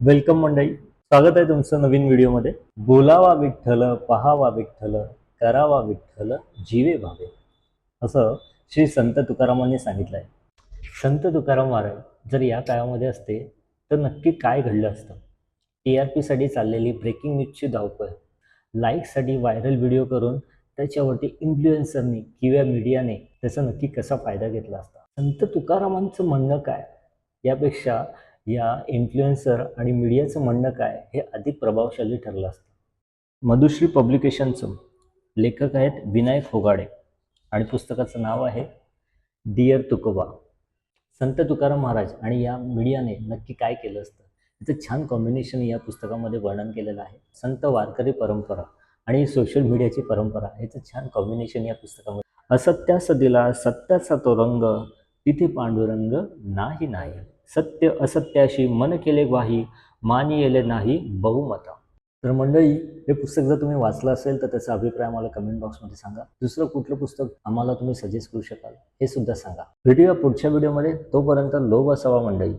Welcome मंडळी स्वागत आहे तुमचं नवीन व्हिडिओमध्ये. बोलावा विठ्ठल पहावा विठ्ठल करावा विठ्ठल जीवे भावे. असं श्री संत तुकारामांनी सांगितलं आहे संत तुकाराम महाराज जर या काळामध्ये असते तर नक्की काय घडलं असतं? टी आर पीसाठी चाललेली ब्रेकिंग न्यूजची धावपळ. लाईकसाठी व्हायरल व्हिडिओ करून त्याच्यावरती इन्फ्लुएन्सरनी किंवा मीडियाने त्याचा नक्की कसा फायदा घेतला असता? संत तुकारामांचं म्हणणं काय? यापेक्षा या इन्फ्लुएन्सर आणि मीडियाचं म्हणणं काय हे अधिक प्रभावशाली ठरलं असतं. मधुश्री पब्लिकेशनचं लेखक आहेत विनायक फोगाडे आणि पुस्तकाचं नाव आहे डिअर तुकोबा. संत तुकाराम महाराज आणि या मीडियाने नक्की काय केलं असतं? याचं छान कॉम्बिनेशन या पुस्तकामध्ये वर्णन केलेलं आहे. संत वारकरी परंपरा आणि सोशल मीडियाची परंपरा याचं छान कॉम्बिनेशन या पुस्तकामध्ये. असत्या सदीला सत्याचा तो रंग तिथे पांडुरंग नाही नाही. सत्य असत्याशी मन केले ग्वाही येले नाही बहुमता. तर मंडळी हे पुस्तक जर तुम्ही वाचलं असेल तर त्याचा अभिप्राय आम्हाला कमेंट बॉक्समध्ये सांगा. दुसरं कुठलं पुस्तक आम्हाला तुम्ही सजेस्ट करू शकाल हे सुद्धा सांगा. व्हिडिओ पुढच्या व्हिडिओमध्ये तोपर्यंत लोभ असावा मंडळी.